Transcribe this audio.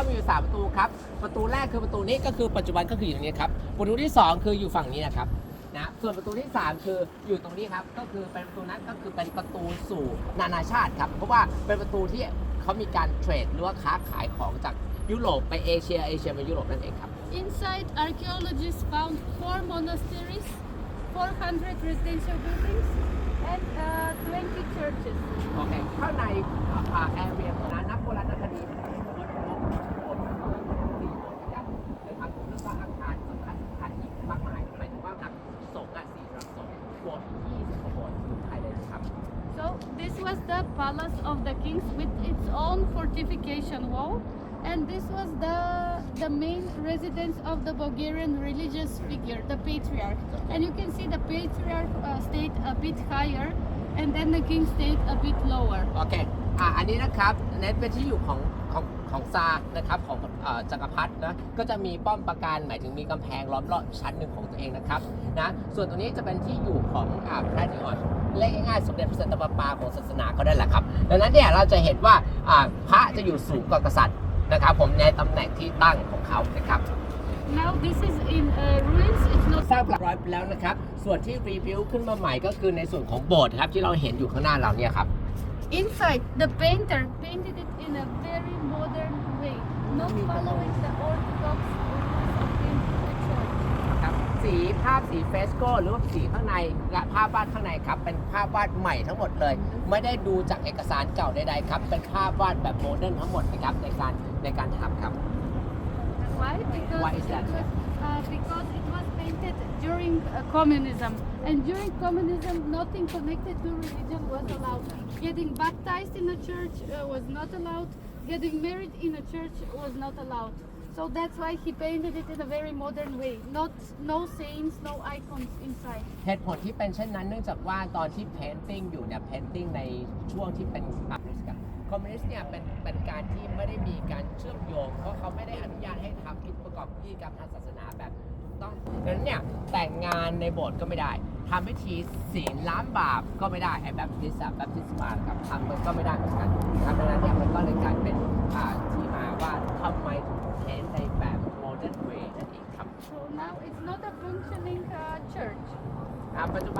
ครับมีอยู่สามประตูครับประตูแรกคือประตูนี้ก็คือปัจจุบันก็คืออยู่ตรงนี้ครับประตูที่สองคืออยู่ฝั่งนี้นะครับนะส่วนประตูที่ 3 คืออยู่ตรงนี้ครับก็คือเป็นประตูนั้นก็คือเป็นประตูสู่นานาชาติครับเพราะว่าเป็นประตูที่เขามีการเทรดหรือว่าค้าขายของจากยุโรปไปเอเชียเอเชียไปยุโรปนั่นเองครับ Inside, archaeologists found four monasteries, 400 residential buildings, and uh, 20 churches. โอเคข้างในอ่ was the palace of the kings with its own fortification wall, and this was the the main residence of the Bulgarian religious figure, the patriarch. And you can see the patriarch uh, stayed a bit higher, and then the king stayed a bit lower. โอเค อ่ะ อันนี้นะครับเน้นเป็นที่อยู่ของของของ ซาร์นะครับของเอ่อจักรพรรดินะก็จะมีป้อมปราการหมายถึงมีกำแพงล้อมรอบชั้นหนึ่งของตัวเองนะครับนะส่วนตรงนี้จะเป็นที่อยู่ของอ่าพระนิออนเรียกง่ายๆสมเด็จพระสันตะปาปาของศาสนาเขาได้แหละครับ ดังนั้นเนี่ยเราจะเห็นว่าอ่าพระจะอยู่สูงกว่ากษัตริย์นะครับ ผมในตำแหน่งที่ตั้งของเขานะครับ Now this is in uh, ruins. It's not สร้างปรับร้อยไปแล้วนะครับ ส่วนที่รีวิวขึ้นมาใหม่ก็คือในส่วนของโบสถ์ครับที่เราเห็นอยู่ข้างหน้าเราเนี่ยครับ Inside, the painter painted it in a very modern way, not following the orthodox rules of painting the church. ครับสีภาพสีเฟสโกหรือว่าสีข้างในและภาพวาดข้างในครับ เป็นภาพวาดใหม่ทั้งหมดเลย ไม่ได้ดูจากเอกสารเก่าใดๆครับ เป็นภาพวาดแบบโมเดิร์นทั้งหมดนะครับในการในการทำครับ Why? Because Why is that? It was, uh, communism, and during communism, nothing connected to religion was allowed. Getting baptized in a church uh, was not allowed. Getting married in a church was not allowed. So that's why he painted it in a very modern way. Not no saints, no icons inside. เหตุผลที่เป็นเช่นนั้นเนื่องจากว่าตอนที่เพนติ้งอยู่เนี่ยเพนติ้งในช่วงที่เป็นคอมมิวนิสต์ครับคอมมิวนิสต์เนี่ยเป็นเป็นการที่ไม่ได้มีการเชื่อมโยง เพราะเขาไม่ได้อนุญาตให้ทำกิจประกอบพิธีกรรมทางศาสนาแบบถูก ต้องดังนั้นเนี่ยแต่งงานในโบสถ์ก็ไม่ได้ทำพิธีศีลล้างบาปก็ไม่ได้ไอ้แบบทิสอะแบบทิสมาครับทำมันก็ไม่ได้เหมือนกันครับดังนั้นเนี่ยมันก็เลยกลายเป็นอ่าที่มาว่าทำไมถึงเพ้นในแบบโมเดิร์นเวย์นั่นเองครับ So now it's not a functioning uh, church. อ่าปัจจุบัน